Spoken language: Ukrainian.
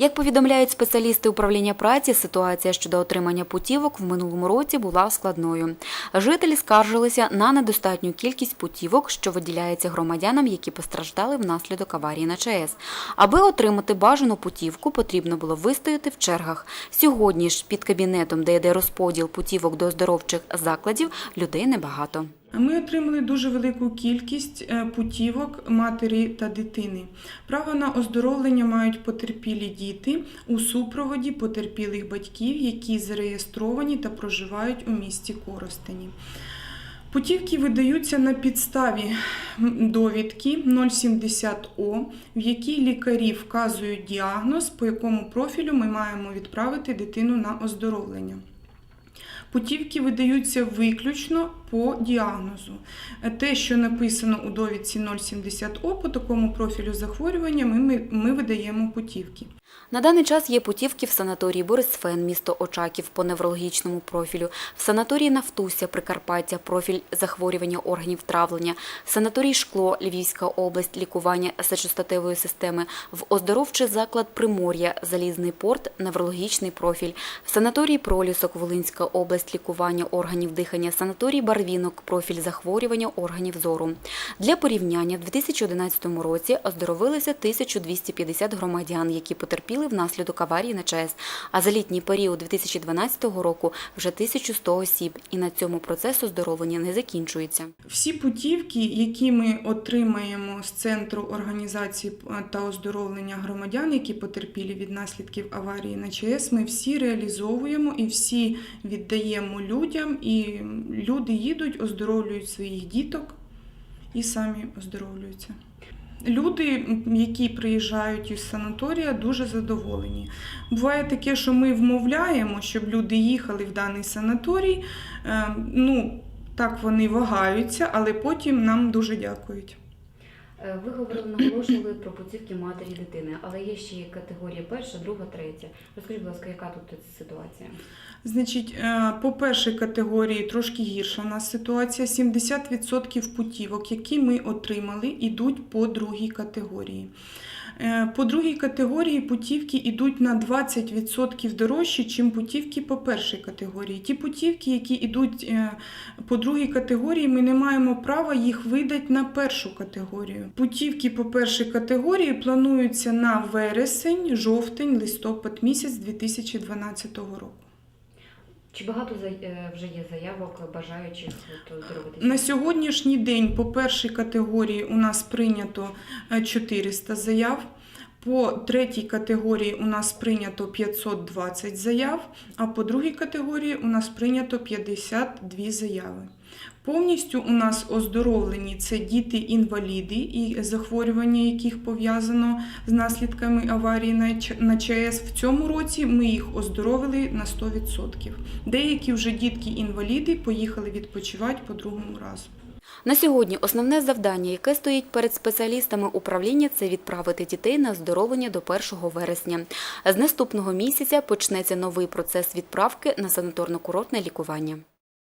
Як повідомляють спеціалісти управління праці, ситуація щодо отримання путівок в минулому році була складною. Жителі скаржилися на недостатню кількість путівок, що виділяється громадянам, які постраждали внаслідок аварії на ЧАЕС. Аби отримати бажану путівку, потрібно було вистояти в чергах. Сьогодні ж під кабінетом, де йде розподіл путівок до оздоровчих закладів, людей небагато. Ми отримали дуже велику кількість е, путівок матері та дитини. Право на оздоровлення мають потерпілі діти у супроводі потерпілих батьків, які зареєстровані та проживають у місті Коростені. Путівки видаються на підставі довідки 070О, в якій лікарі вказують діагноз, по якому профілю ми маємо відправити дитину на оздоровлення. Путівки видаються виключно по діагнозу. Те, що написано у довідці 070О, по такому профілю захворювання ми, ми, ми видаємо путівки. На даний час є путівки в санаторії Борисфен, місто Очаків по неврологічному профілю, в санаторії Нафтуся, Прикарпаття, профіль захворювання органів травлення, в санаторії Шкло, Львівська область, лікування сечостатевої системи, в оздоровчий заклад Примор'я, Залізний порт, неврологічний профіль, в санаторії Пролісок, Волинська область, лікування органів дихання, санаторій Барвінок, профіль захворювання органів зору. Для порівняння в 2011 році оздоровилися 1250 громадян, які потерпіли внаслідок аварії на ЧАЕС, а за літній період 2012 року вже 1100 осіб, і на цьому процес оздоровлення не закінчується. Всі путівки, які ми отримаємо з центру організації та оздоровлення громадян, які потерпілі від наслідків аварії на ЧАЕС, ми всі реалізовуємо і всі віддаємо людям, і люди їдуть, оздоровлюють своїх діток і самі оздоровлюються. Люди, які приїжджають із санаторія, дуже задоволені. Буває таке, що ми вмовляємо, щоб люди їхали в даний санаторій. Е, Ну, так вони вагаються, але потім нам дуже дякують. Е, Ви говорили, наголошували про путівки матері дитини, але є ще категорія перша, друга, третя. Розкажіть, будь ласка, яка тут ситуація? Значить, е, по першій категорії трошки гірша у нас ситуація. 70% путівок, які ми отримали, йдуть по другій категорії. Е, По другій категорії путівки йдуть на 20% дорожчі, ніж путівки по першій категорії. Ті путівки, які йдуть е, по другій категорії, ми не маємо права їх видати на першу категорію. Путівки по першій категорії плануються на вересень, жовтень, листопад місяць 2012 року. Чи багато е, вже є заявок бажаючих зробити? На сьогоднішній день по першій категорії у нас прийнято е, 400 заяв. По третій категорії у нас прийнято 520 заяв, а по другій категорії у нас прийнято 52 заяви. Повністю у нас оздоровлені це діти-інваліди і захворювання, яких пов'язано з наслідками аварії на ЧАЕС. В цьому році ми їх оздоровили на 100%. Деякі вже дітки-інваліди поїхали відпочивати по другому разу. На сьогодні основне завдання, яке стоїть перед спеціалістами управління, це відправити дітей на оздоровлення до 1 вересня. З наступного місяця почнеться новий процес відправки на санаторно-курортне лікування.